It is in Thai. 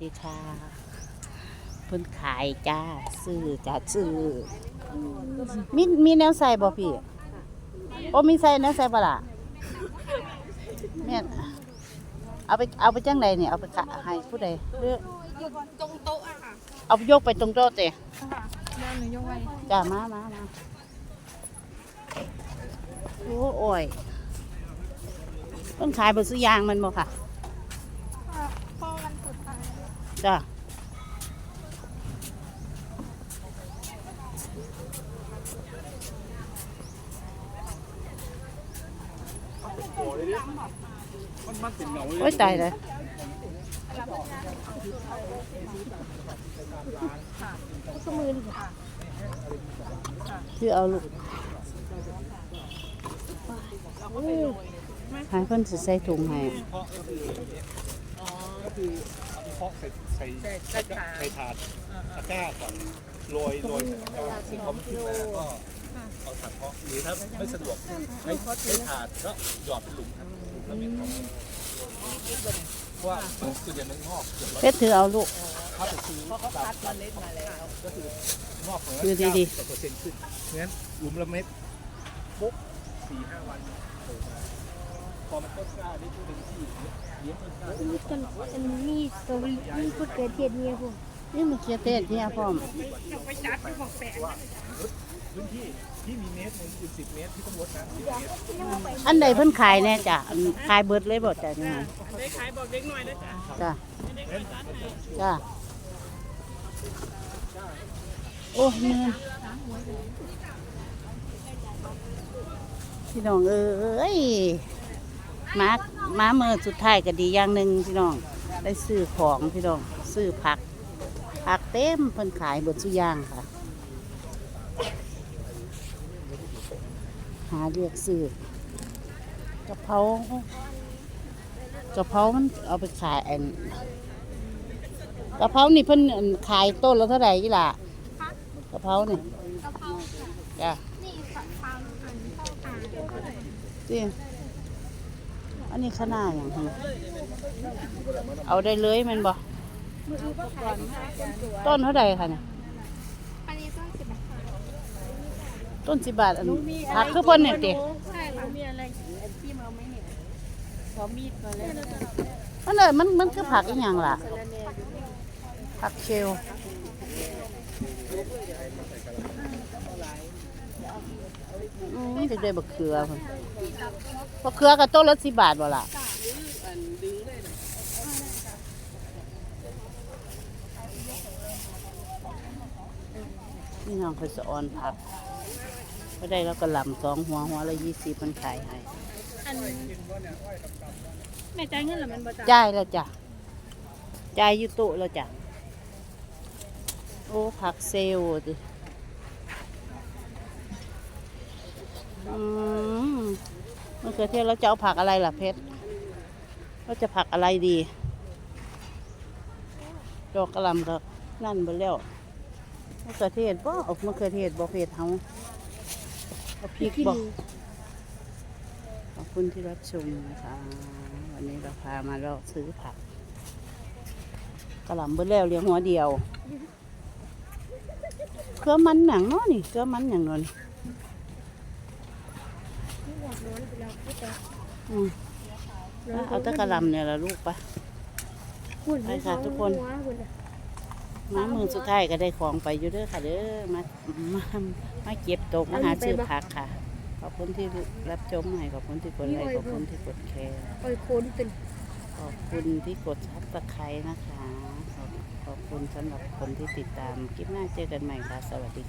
ดีค่ะเพิ่นขายจ้าซื้อจ้าซื้อมีมีแนวใส่บ่พี่โอ้มีใส่แนวใส่บ่ล่ะแม่นเอาไปเอาไปจังใดเนี่ยเอาไปขายให้ผู้ใดหรืออยู่ตรงโต๊ะอะค่ะเอายกไปตรงโต๊ะเตะค่ะเดี๋ยวหนูยกไว้จ้ามามามาโอ้โอ้ยเพิ่นขายบ่ซื้อยางมันบ่ค่ะค่ะพอวันสุดท้าย จ้ามันมันเป็นเงาโอ้ยตายเลยคือเอาลูกใหายเพิ่นสิใส่ถุงให้ ก็คือเอาไปเคาะใส่ใส่ใส่ใส่ถาดตะกร้าก่อนโรยโรยใส่ตะกร้าพอมันขึ้นมาก็เอาถาดเคาะหรือถ้าไม่สะดวกใช้ใช้ถาดก็หยอดเป็นหลุมครับแล้วมีของเพราะว่าส่วนใหญ่มันงอกเกือบร้อยเพชรถือเอาลูก ถ้าไปซื้อตามตามเล็ดมาแล้ว ก็คืองอกของคือดีๆ เก้าสิบเปอร์เซ็นต์ขึ้นงั้นหลุมละเม็ดปุ๊บสี่ห้าวันโผล่มาพอมั นต้นกล้าได้เต็มที่เลี้ยงต้นกล้ามีต้นอันนี้สวีมีพุทธเกิดเทียนเนี่ยพวกนี่มันเคียเทศเนี่ยพร้อมพื้นที่ที่มีเมตรหนึ่งคือสิบเมตรที่ต้องลดน้ำสิบเมตรอันใดเพิ่นขายแน่จ้ะขายเบิดเลยบ่จ้ะนี่ได้ขายบอกเด็กหน่อยนะจ๊ะจ้ะจ้ะโอ้เงินพี่น้องเอ้ย มามาเมื่อสุดท้ายก็ดีอย่างหนึ่งพี่น้อง ได้ซื้อของพี่น้อง ซื้อผัก ผักเต็มเพิ่นขายเบิดสุอยางค่ะ หาเรียกซื้อกะเพรากะเพรามันเอาไปขายอันกะเพรานี่เพิ่นอั่นขายต้นละเท่าไหร่ยี่ล่ะกะเพรานี่กะเพราค่ะจ้ะนี่ฝักฟางอันเข้าตาจริงอั นนี้ขนาดอย่างไรเอาได้เลยแมันบ่ต้นเท่าไหร่คะเนี่ยอันนี้ต้นสิบบาทค่ะต้นสิบบาทอันผักคือเพิ่นเนี่ยติใช่ค่ะมีอะไรมันเลยมันมันคือผักอีหยังล่ะผักเชลอืม จะได้บักเขือพิ่นบักเขือกับต้นละสิบบาทบ่ล่ะนี่น้องเคยสะออนผักก็ได้แล้วก็ลำสองหัวหัวละยี่สิบมันขายให้อันแม่จ่ายเงินหรือมันบ่จ่ายจ่ายแล้วจ้ะจ่ายอยู่โต๊ะแล้วจ้ะโอ้ผักเซลล์ดิ อืมมะเขือเทศแล้วจะเอาผักอะไรล่ะเพชรเราจะผักอะไรดี ดอกกระหลำก็นั่นไปแล้วมะเขือเทศบ่เอามะเขือเทศบ่เผ็ดเฮาเอาพริกบ่ขอบคุณที่รับชมนะคะวันนี้เราพามาเลาซื้อผักกระหล่ำเบิ้แล้วเลี้ยงหัวเดียว เกลือมันหนังเนาะนี่เกลือมันอย่างเนอนอืม เอาแตะกระหล่ำเนี่ยละลูกไปหุ่นไปค่ะทุกคนหัวหุ่นอะมามือสุดท้ายก็ได้ของไปอยู่เด้อค่ะ เด้อมามามาเก็บตกมาหาซื้อผักค่ะ ขอบคุณที่รับชมให้ขอบคุณที่กดไลค์ขอบคุณที่กดแชร์โอ้ยโคนเป็นขอบคุณที่กดซับสไครต์นะคะขอบขอบคุณสำหรับคนที่ติดตามคลิปหน้าเจอกันใหม่ค่ะ สวัสดี